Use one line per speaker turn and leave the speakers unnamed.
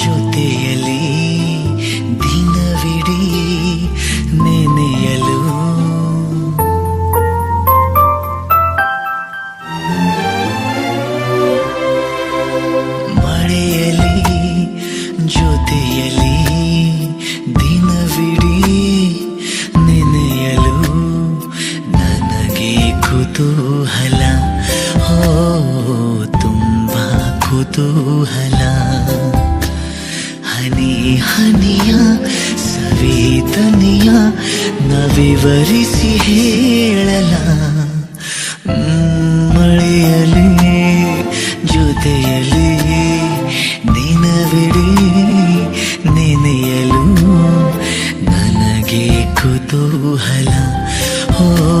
ಜೊತೆಯಲಿ ದಿನವಿಡೀ ನೆನೆಯಲು. ಮಳೆಯಲಿ ಜೊತೆಯಲಿ ದಿನವಿಡೀ ನೆನೆಯಲು ನನಗೆ ಕುತೂಹಲ ಹೋ ತುಂಬ ಕುತೂಹಲ. ಸ್ನೇಹನಿಯ ಸವೇತನಿಯ ನವಿವರಿಸಿ ಹೇಳಲ. ಮಳೆಯಲಿ ಜೊತೆಯಲಿ ನಿನವಿಡಿ ನೆನೆಯಲು ನನಗೆ ಕುತೂಹಲ. ಹೋ